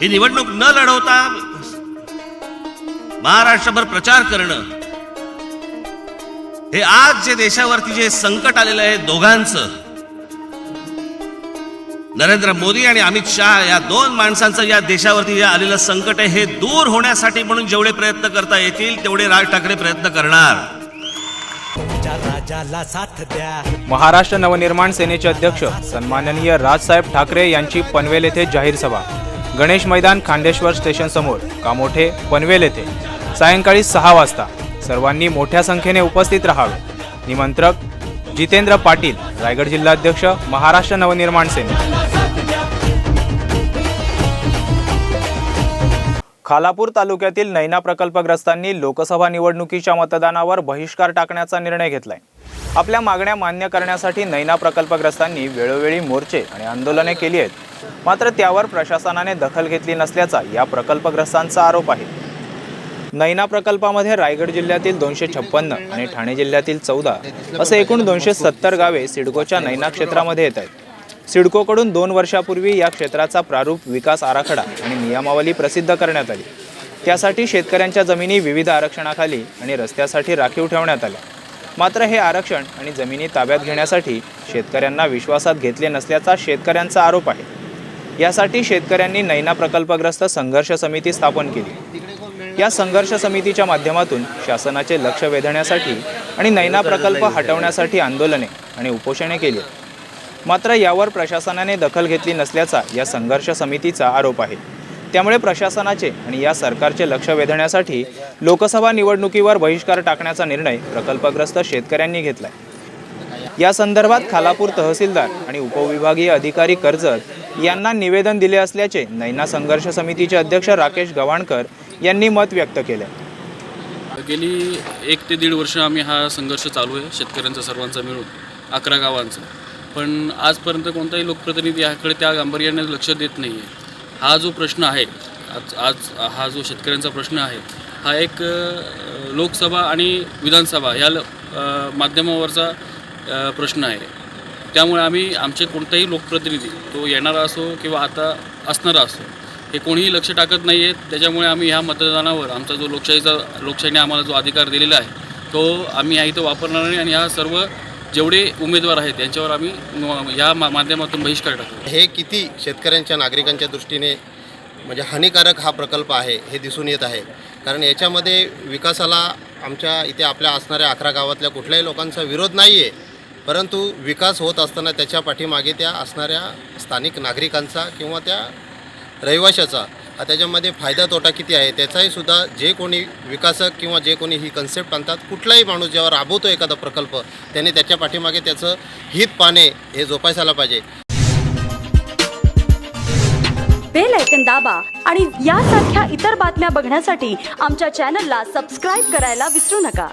ही निवडणूक न लढवता महाराष्ट्रभर प्रचार करणं हे आज जे देशावरती जे संकट आलेलं आहे दोघांचं नरेंद्र मोदी आणि अमित शहा या दोन माणसांचं या देशावरती जे आलेलं संकट आहे हे दूर होण्यासाठी म्हणून जेवढे प्रयत्न करता येतील तेवढे राज ठाकरे प्रयत्न करणार. महाराष्ट्र नवनिर्माण सेनेचे अध्यक्ष सन्माननीय राजसाहेब ठाकरे यांची पनवेल येथे जाहीर सभा. गणेश मैदान खांडेश्वर स्टेशन समोर कामोठे पनवेल येथे सायंकाळी सहा वाजता सर्वांनी मोठ्या संख्येने उपस्थित राहावे. निमंत्रक जितेंद्र पाटील रायगड जिल्हाध्यक्ष महाराष्ट्र नवनिर्माण सेने. खालापूर तालुक्यातील नैना प्रकल्पग्रस्तांनी लोकसभा निवडणुकीच्या मतदानावर बहिष्कार टाकण्याचा निर्णय घेतलाय. आपल्या मागण्या मान्य करण्यासाठी नैना प्रकल्पग्रस्तांनी वेळोवेळी मोर्चे आणि आंदोलने केली आहेत. मात्र त्यावर प्रशासनाने दखल घेतली नसल्याचा या प्रकल्पग्रस्तांचा आरोप आहे. नैना प्रकल्पामध्ये रायगड जिल्ह्यातील दोनशे छप्पन्न आणि ठाणे जिल्ह्यातील चौदा असे एकूण दोनशे सत्तर गावे सिडकोच्या नैना क्षेत्रामध्ये येत आहेत. सिडकोकडून दोन वर्षापूर्वी या क्षेत्राचा प्रारूप विकास आराखडा आणि नियमावली प्रसिद्ध करण्यात आली. त्यासाठी शेतकऱ्यांच्या जमिनी विविध आरक्षणाखाली आणि रस्त्यासाठी राखीव ठेवण्यात आल्या. मात्र हे आरक्षण आणि जमिनी ताब्यात घेण्यासाठी शेतकऱ्यांना विश्वासात घेतले नसल्याचा शेतकऱ्यांचा आरोप आहे. यासाठी शेतकऱ्यांनी नैना प्रकल्पग्रस्त संघर्ष समिती स्थापन केली. या संघर्ष समितीच्या माध्यमातून शासनाचे लक्ष वेधण्यासाठी आणि नैना प्रकल्प हटवण्यासाठी आंदोलने आणि उपोषणे केली. मात्र यावर प्रशासनाने दखल घेतली नसल्याचा या संघर्ष समितीचा आरोप आहे. त्यामुळे प्रशासनाचे आणि या सरकारचे लक्ष वेधण्यासाठी लोकसभा निवडणुकीवर बहिष्कार टाकण्याचा निर्णय प्रकल्पग्रस्त शेतकऱ्यांनी घेतलाय. या संदर्भात खालापूर तहसीलदार आणि उपविभागीय अधिकारी कर्जत यांना निवेदन दिले असल्याचे नैना संघर्ष समितीचे अध्यक्ष राकेश गव्हाणकर यांनी मत व्यक्त केले. गेली एक ते दीड वर्ष आम्ही हा संघर्ष चालू आहे शेतकऱ्यांचा सर्वांचा मिळून अकरा गावांचा. पण आजपर्यंत कोणताही लोकप्रतिनिधी याकडे त्या गांभीर्याने लक्ष देत नाही आहे हा जो प्रश्न आहे आज आज हा जो शेतकऱ्यांचा प्रश्न आहे हा एक लोकसभा आणि विधानसभा ह्या ल- माध्यमावरचा प्रश्न आहे. त्यामुळे आम्ही आमचे कोणताही लोकप्रतिनिधी तो येणारा असो किंवा आता असणारा असो हे कोणीही लक्ष टाकत नाही आहेत त्याच्यामुळे आम्ही ह्या मतदानावर आमचा जो लोकशाहीचा लोकशाहीने आम्हाला जो अधिकार दिलेला आहे तो आम्ही ह्या इथं वापरणार नाही आणि ह्या सर्व जेवढे उमेदवार आहेत यांच्यावर आम्ही या ह्या मा माध्यमातून बहिष्कार टाकतो हे किती शेतकऱ्यांच्या नागरिकांच्या दृष्टीने म्हणजे हानिकारक हा प्रकल्प आहे हे दिसून येत आहे. कारण याच्यामध्ये विकासाला आमच्या इथे आपल्या असणाऱ्या अकरा गावातल्या कुठल्याही लोकांचा विरोध नाही आहे परंतु विकास होत असताना त्याच्या पाठीमागे त्या असणाऱ्या स्थानिक नागरिकांचा किंवा त्या रहिवाशाचा हा त्याच्यामध्ये फायदा तोटा किती आहे त्याचाही सुद्धा जे कोणी विकासक किंवा जे कोणी ही कन्सेप्ट आणतात कुठलाही माणूस जेव्हा राबवतो एखादा प्रकल्प त्याने त्याच्या पाठीमागे त्याचं हित पाने हे जोपासायला पाहिजे. बेल ऐकन दाबा आणि यासारख्या इतर बातम्या बघण्यासाठी आमच्या चॅनलला सबस्क्राईब करायला विसरू नका.